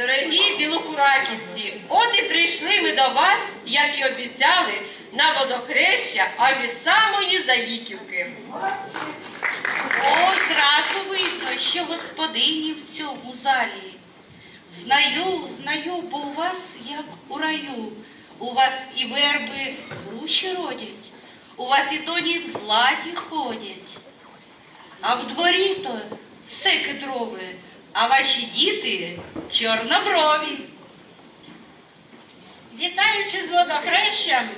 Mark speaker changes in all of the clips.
Speaker 1: дорогі білокураківці, от і прийшли ми до вас, як і обіцяли, на водохреща аж із самої Заїківки.
Speaker 2: О, зразу видно, що господині в цьому залі. Знаю, знаю, бо у вас як у раю. У вас і верби груші родять, у вас і доні в златі ходять. А в дворі то все кедрове, а ваші діти чорноброві.
Speaker 3: Вітаючи з водохрещем,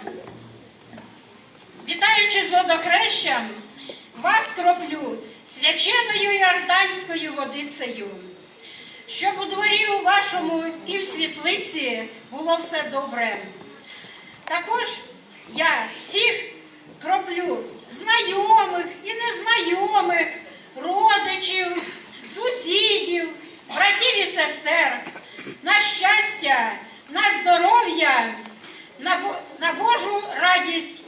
Speaker 3: вітаючи з водохрещем, вас кроплю свяченою іорданською водицею, щоб у дворі у вашому і в світлиці було все добре. Також я всіх кроплю знайомих і незнайомих, родичів, сестер, на щастя, на здоров'я, на Божу радість.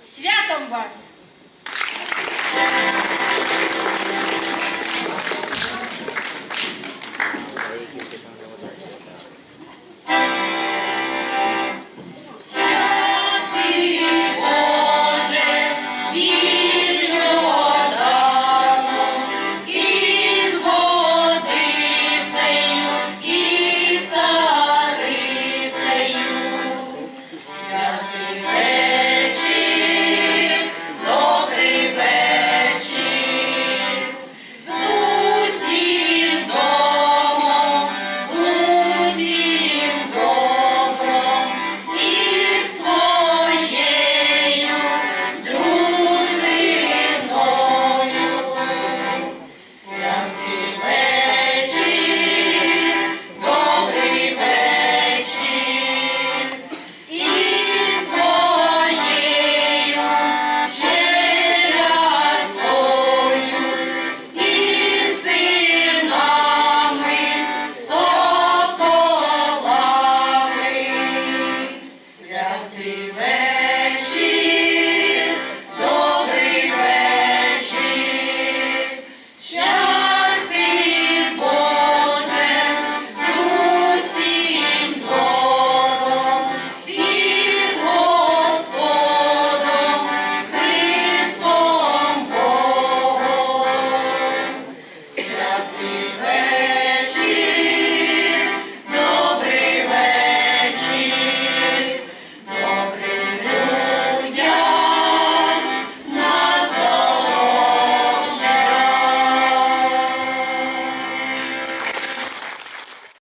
Speaker 3: Святом вас!